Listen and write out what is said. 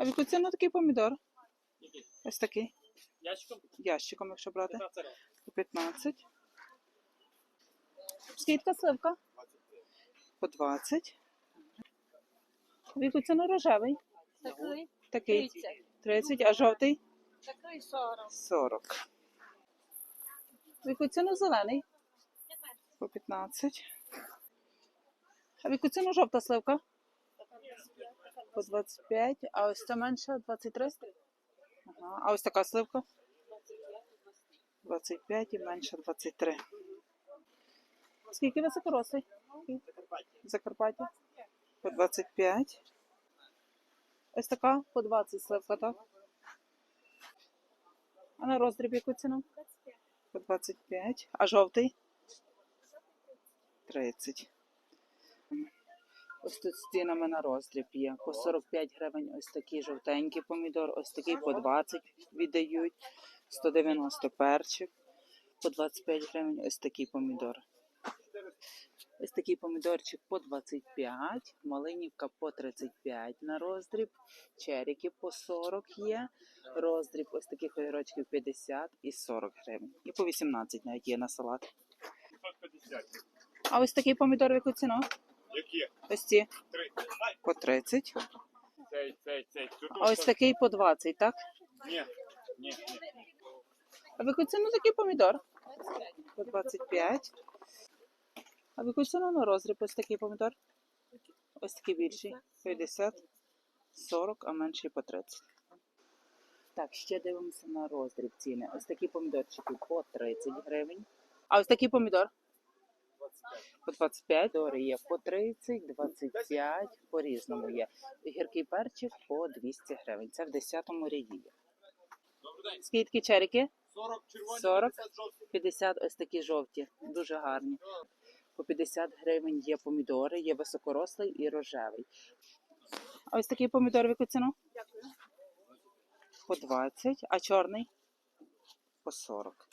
А в яку ціну такий помідор? Який? Ось такий. Ящиком? Ящиком, якщо брати. 15. По 15. Скільки сливка? По 20. В яку ціну рожевий? Такий Такий 30. 30, а жовтий? Такий 40. 40. В яку ціну зелений? По 15. А в яку ціну жовта сливка? По 25. А ось ця менша 23? Ага. А ось така сливка? 25 і менша 23. Скільки високорослий? Закарпаття. По 25. Ось така по 20 сливка, так? А на роздріб яку ціну? По 25. А жовтий? 30. Ось тут з цінами на роздріб є. По 45 гривень ось такий жовтенький помідор, ось такий по 20 віддають. 190 перчик. По 25 гривень ось такий помідор. Ось такий помідорчик по 25, малинівка по 35 на роздріб, черіки по 40 є, роздріб ось таких огірочків 50 і 40 гривень. І по 18 навіть є на салат. 550. А ось такий помідор в яку ціну? Які? Ось по 30. Цей, цей, цей. Тут А ось такий по 20, так? Ні, ні, ні. А в яку ціну такий помідор? По 25. А в яку ціну на роздріб ось такий помідор? Ось такий більший. 50, 40, а менший по 30. Так, ще дивимося на роздріб ціни. Ось такі помідорчики по 30 гривень. А ось такий помідор? По 25 дори є по 30, 25, по різному є. Гіркий перчик по 200 гривень. Це в 10-му ряді. є. Скільки черіки? 40 червоні, 40. 50 ось такі жовті, дуже гарні. По 50 гривень є помідори, є високорослий і рожевий. А ось такий помідор в яку ціну? По 20, а чорний? По 40.